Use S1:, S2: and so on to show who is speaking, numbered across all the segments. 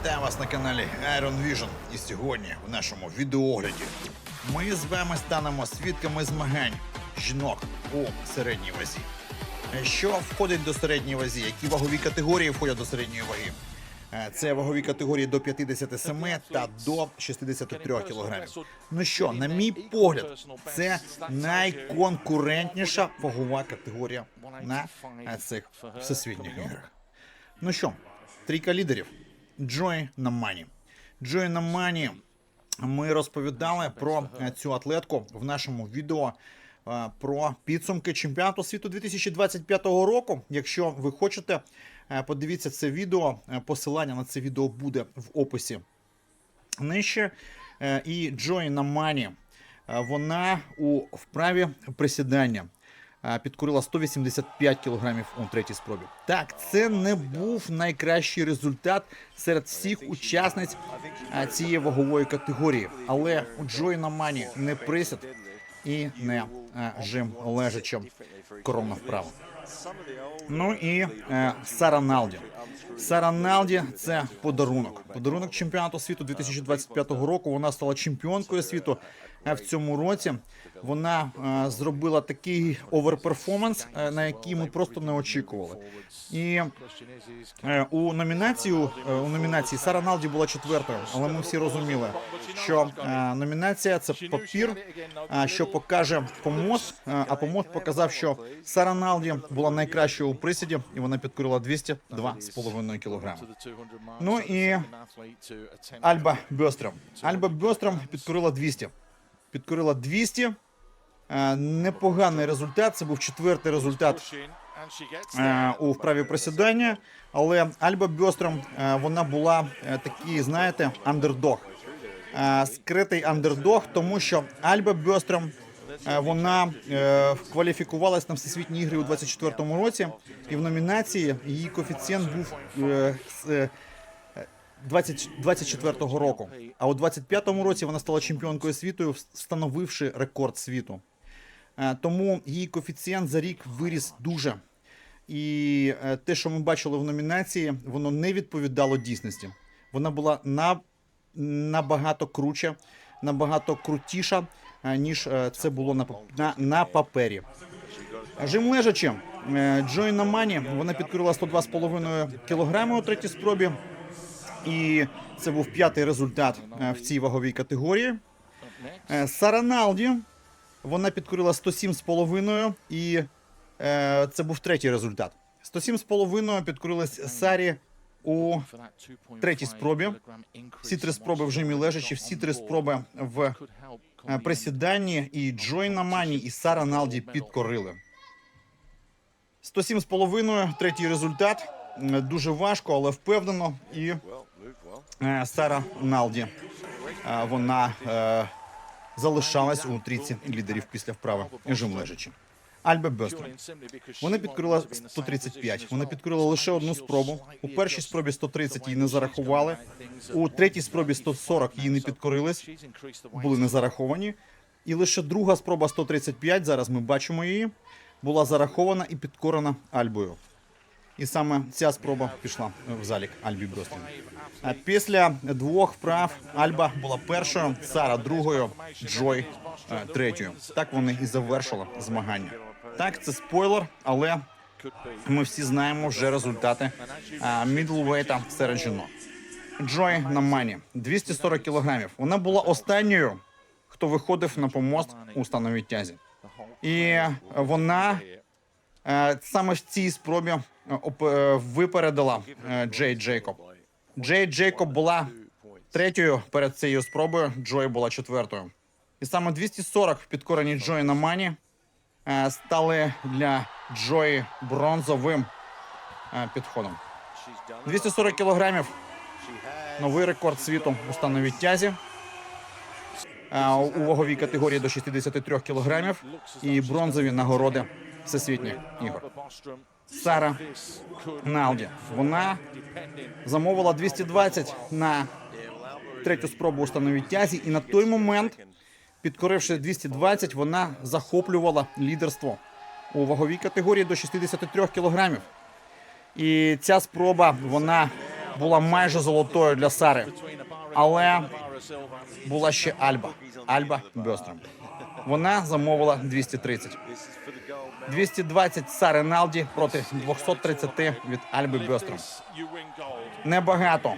S1: Вітаю вас на каналі Iron Vision. І сьогодні в нашому відеогляді ми з вами станемо свідками змагань жінок у середній вазі. Що входить до середньої вазі? Які вагові категорії входять до середньої ваги? Е, Це вагові категорії до 57 та до 63 кілограмів. Ну що, на мій погляд, це найконкурентніша вагова категорія на е, цих всесвітніх іграх. Ну що, трійка лідерів. Джой Намані. Джой Намані. Ми розповідали про цю атлетку в нашому відео е, про підсумки чемпіонату світу 2025 року. Якщо ви хочете, е, подивіться це відео. Е, Посилання на це відео буде в описі нижче. І Джой Намані. Вона у вправі присідання підкорила 185 кілограмів у третій спробі. Так, це не був найкращий результат серед всіх учасниць е, цієї вагової категорії. Але у Джой Намані не присід і не е, жим лежачим коронна вправа. Ну і е, Сара Налді. Сара Налді це подарунок. Подарунок чемпіонату світу 2025 року. Вона стала чемпіонкою світу е, в цьому році. Вона е, зробила такий оверперформанс, е, на який ми просто не очікували. І е, у номінацію е, у номінації Сара Налді була четвертою, але ми всі розуміли, що е, номінація це папір, е, що покаже помост. е, А помост показав, що Сара Налді була найкращою у присіді, і вона підкорила 202,5 кілограми. Ну і Альба Бьостром. Альба Бьостром підкорила 200. Підкорила 200. Е, Непоганий результат. Це був четвертий результат е, у вправі присідання. Але Альба Бьостром е, вона була такий, знаєте, андердог. Скритий андердог, тому що Альба Бьостром вона кваліфікувалась на всесвітні ігри у 24-му році, і в номінації її коефіцієнт був 20, 24-го року. А у 25-му році вона стала чемпіонкою світу, встановивши рекорд світу. Е, Тому її коефіцієнт за рік виріс дуже. І е, те, що ми бачили в номінації, воно не відповідало дійсності. Вона була на, набагато круче, набагато крутіша, е, ніж це було на, на, на папері. Жим лежачи, Джой Намані, вона підкорила 102,5 кг у третій спробі. І це був п'ятий результат е, в цій ваговій категорії. Е, Сара Налді, вона підкорила 107,5 і е, це був третій результат. 107,5 підкорилась Сарі у третій спробі. Всі три спроби в жимі лежачі, всі три спроби в присіданні. І Джой Намані, і Сара Налді підкорили. 107,5, третій результат. Дуже важко, але впевнено. І Сара Налді. е, Вона е, залишалась у трійці лідерів після вправи жим лежачі. Альба Бестро. Вона підкорила 135. Вона підкорила лише одну спробу. У першій спробі 130 її не зарахували. У третій спробі 140 її не підкорились, були не зараховані. І лише друга спроба 135, зараз ми бачимо її, була зарахована і підкорена Альбою. І саме ця спроба пішла в залік Альбі Бьострін. А після двох вправ Альба була першою, Сара другою, Джой е, третьою. Так вони і завершили змагання. Так, це спойлер, але ми всі знаємо вже результати мідлвейта серед жінок. Джой Намані 240 кілограмів. Вона була останньою, хто виходив на помост у становій тязі. І вона е, саме в цій спробі е, е, випередила е, Джей Джейкоб. Джей Джейкоб була третьою перед цією спробою. Джой була четвертою. І саме 240 підкорені Джої на мані е, стали для Джої бронзовим е, підходом. 240 кілограмів. Новий рекорд світу у становій тязі. Е, У ваговій категорії до 63 кілограмів і бронзові нагороди всесвітніх ігор. Сара Налді. Вона замовила 220 на третю спробу у становій тязі, і на той момент, підкоривши 220, вона захоплювала лідерство у ваговій категорії до 63 кілограмів. І ця спроба вона була майже золотою для Сари. Але була ще Альба. Альба Бьостром. Вона замовила 230. 220 Сари Налді проти 230 від Альби Бьостром. Небагато.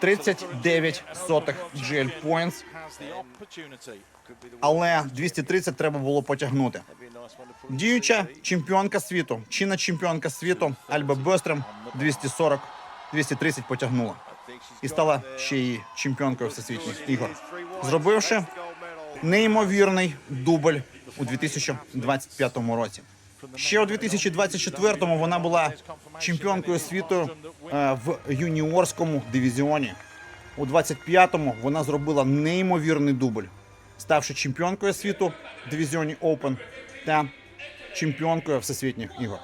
S1: 39 сотих GL Points, але 230 треба було потягнути. Діюча чемпіонка світу, чинна чемпіонка світу Альба Бьостром 240, 230 потягнула. І стала ще й чемпіонкою всесвітніх ігор, зробивши неймовірний дубль у 2025 році. Ще у 2024-му вона була чемпіонкою світу е, в юніорському дивізіоні. У 25-му вона зробила неймовірний дубль, ставши чемпіонкою світу в дивізіоні Open та чемпіонкою всесвітніх ігор.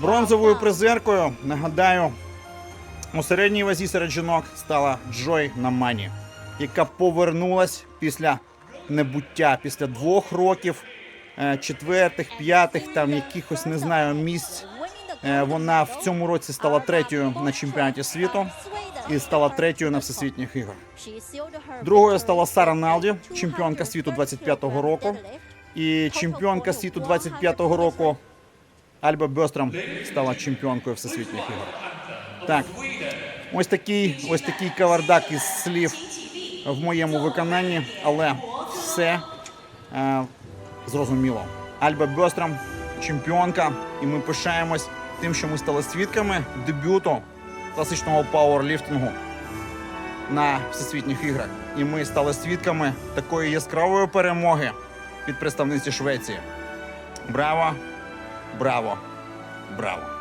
S1: Бронзовою призеркою, нагадаю, у середній вазі серед жінок стала Джой Намані, яка повернулась після небуття, після двох років, е, четвертих, п'ятих, там якихось не знаю місць. Е, Вона в цьому році стала третьою на чемпіонаті світу і стала третьою на всесвітніх іграх.
S2: Другою стала Сара Налді, чемпіонка світу 25-го року.
S1: І чемпіонка світу 25-го року Альба Бьостром стала чемпіонкою всесвітніх ігор. Так, ось такий, ось такий кавардак із слів в моєму виконанні, але все е, зрозуміло. Альба Бьостром чемпіонка, і ми пишаємось тим, що ми стали свідками дебюту класичного пауерліфтингу на всесвітніх іграх. І ми стали свідками такої яскравої перемоги від представниці Швеції. Браво! Браво! Браво!